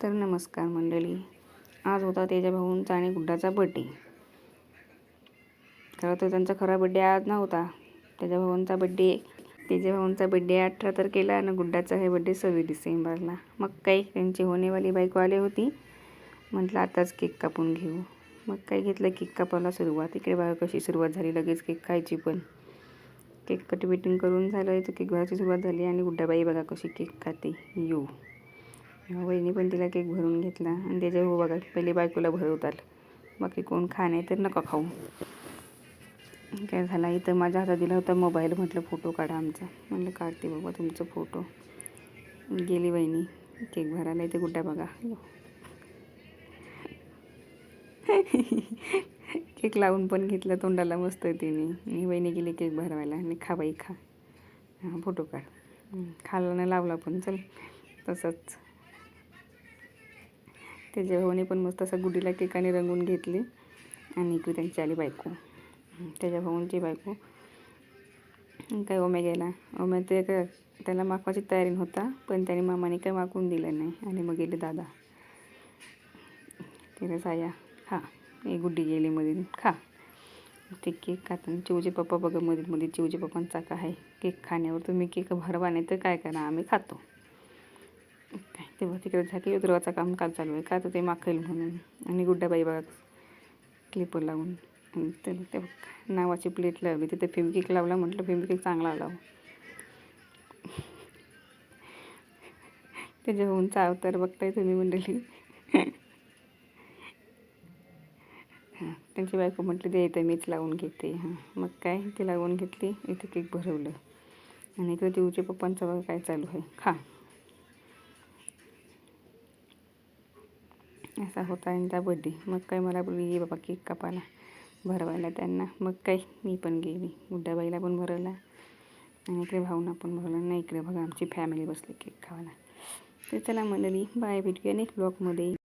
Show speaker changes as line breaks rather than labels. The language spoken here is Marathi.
तर नमस्कार मंडळी. आज होता त्याच्या भाऊंचा आणि गुड्डाचा बड्डे खरं तर त्यांचा खरा बड्डे आज नव्हता. त्याच्या भाऊंचा बड्डे त्याच्या भाऊंचा बड्डे अठरा तारखेला आणि गुड्डाचा हे बड्डे सव्वीस डिसेंबरला. मग काही त्यांची होणेवाली बायको आली होती. म्हटलं आताच केक कापून घेऊ. मग काही घेतलं केक कापायला सुरुवात. इकडे बाहेर कशी सुरुवात झाली लगेच केक खायची पण. केक कट बिटिंग करून झालं तर केक भरायची सुरुवात झाली आणि गुड्डाबाई बघा कशी केक खाते. येऊ वहिनी पण तिला केक भरून घेतला आणि त्याच्या हो बघा पहिले बायकोला भरवताल बाकी कोण खा नाही तर नका खाऊ. काय झाला इथं माझ्या हातात दिला होता मोबाईल म्हटलं फोटो काढा आमचा. म्हटलं काढते बाबा तुमचं फोटो. गेली वहिनी केक भरायला इथे गुड्डा बघा. केक लावून पण घेतला तोंडाला मस्त तिने. मी वहिनी गेली केक भरवायला आणि खा बाई खा. हां फोटो काढ. हं, खायला नाही लावला पण चल. तसंच. त्याच्या भावाने पण मस्त असं गुडीला केकाने रंगून घेतली. आणि इकडे त्यांची आली बायको. त्याच्या भाऊंची बायको. काय ओम्या गेला ओम्या ते काय त्याला माखवाची तयारी होता पण त्याने मामाने काय माखून दिलं नाही. आणि मग गेले दादा. तिला साया खा. एक गुड्डी गेली मध्ये खा. ते केक खाताना चिवचे पप्पा बघा मध्ये मध्ये चिवचे पप्पांचा का आहे. केक खाण्यावर तुम्ही केक भरवा नाही तर काय करा? आम्ही खातो. तेव्हा तिकडे झाकी उतरवाचं काम काल चालू आहे. का तर ते माखेल म्हणून. आणि गुड्डाबाई बघा क्लिपर लावून. आणि ते ते नावाची प्लेट लावली. तिथे फेविकेक लावला म्हटलं फेविकेक चांगला लाव. त्याच्या होऊन अवतार बघताय तुम्ही मंडळी. हां त्यांची बायको म्हटली ते येतं मीच लावून घेते. हां मग काय? ती लावून घेतली इथे केक भरवलं. आणि इकडे चिवचे पप्पांचं बघा काय चालू आहे. खा. असा होता यांचा बड्डे. मग काय मला बोलली ये बाबा केक कापायला. भरवायला त्यांना. मग काय मी पण गेली. गुड्डाबाईला पण भरवला. आणि इकडे भाऊना पण भरवलं. नाही इकडे बघा आमची फॅमिली बसली केक खावायला. तर चला मंडळी बाय भेटूया नेक्स्ट ब्लॉगमध्ये